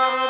Father.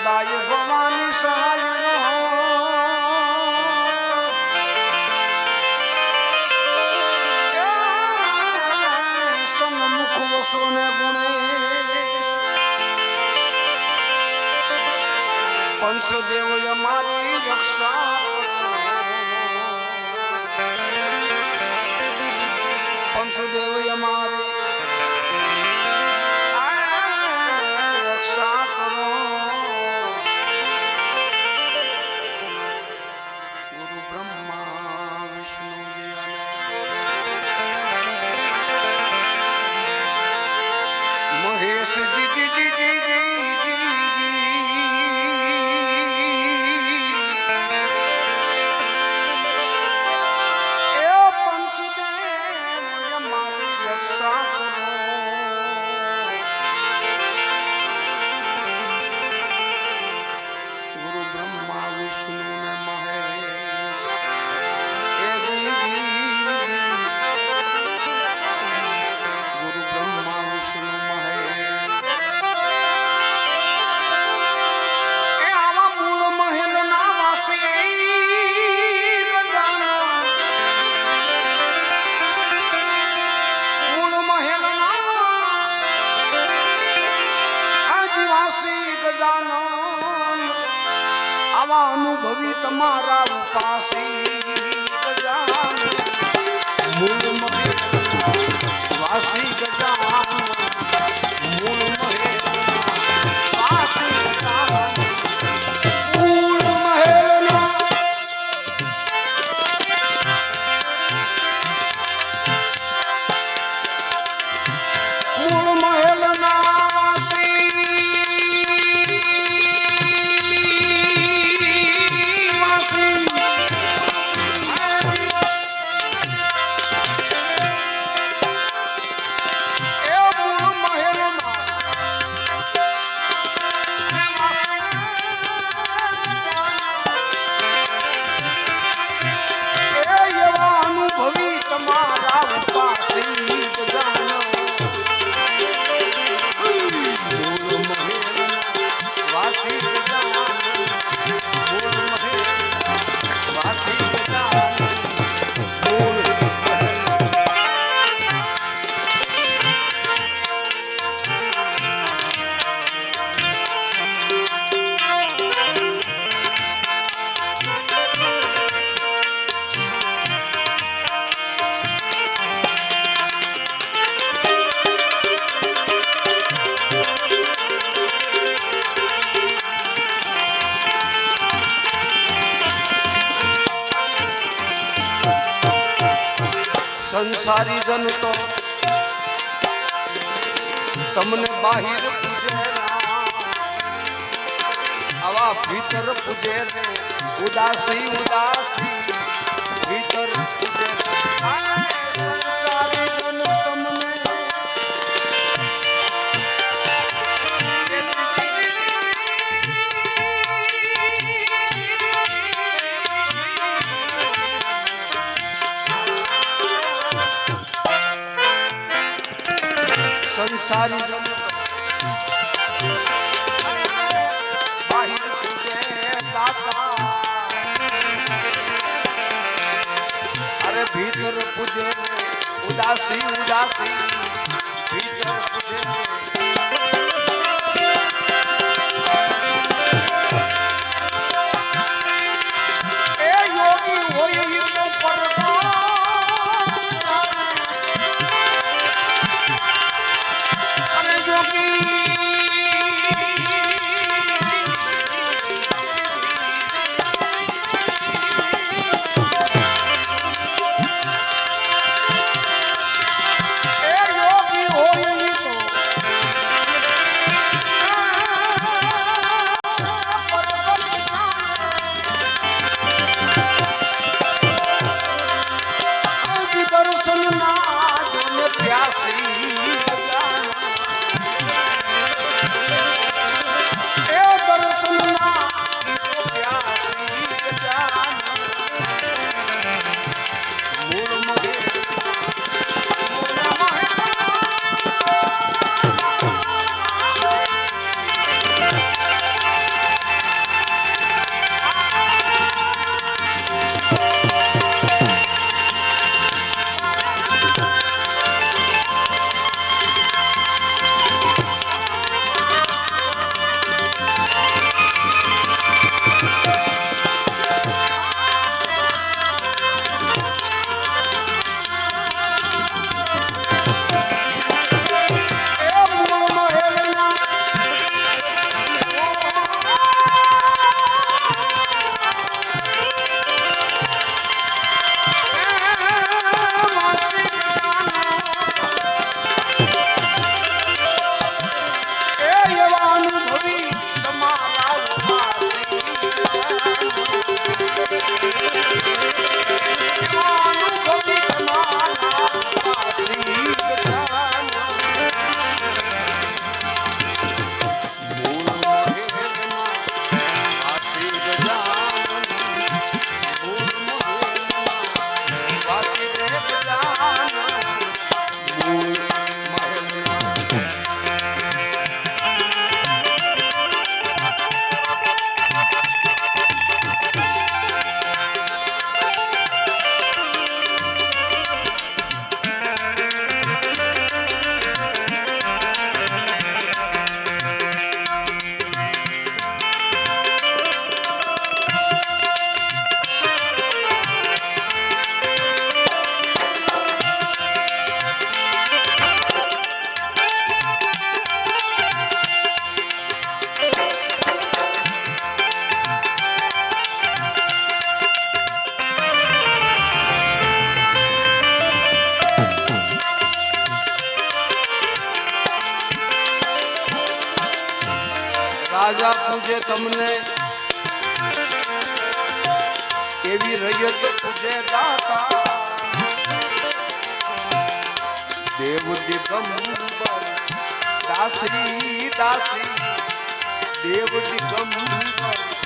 સદાય ભવાની સહાય સન્મુખ વસો ને ગુણેશ પંચદેવ અમારી રક્ષા This is it. બાહિર પૂજે આવા ભીતર પૂજે ઉદાસી ઉદાસી আসি તમને એવી રજત પૂછે દાતા. દેવ દિગંબર દાસરી દાસી. દેવ દિગંબર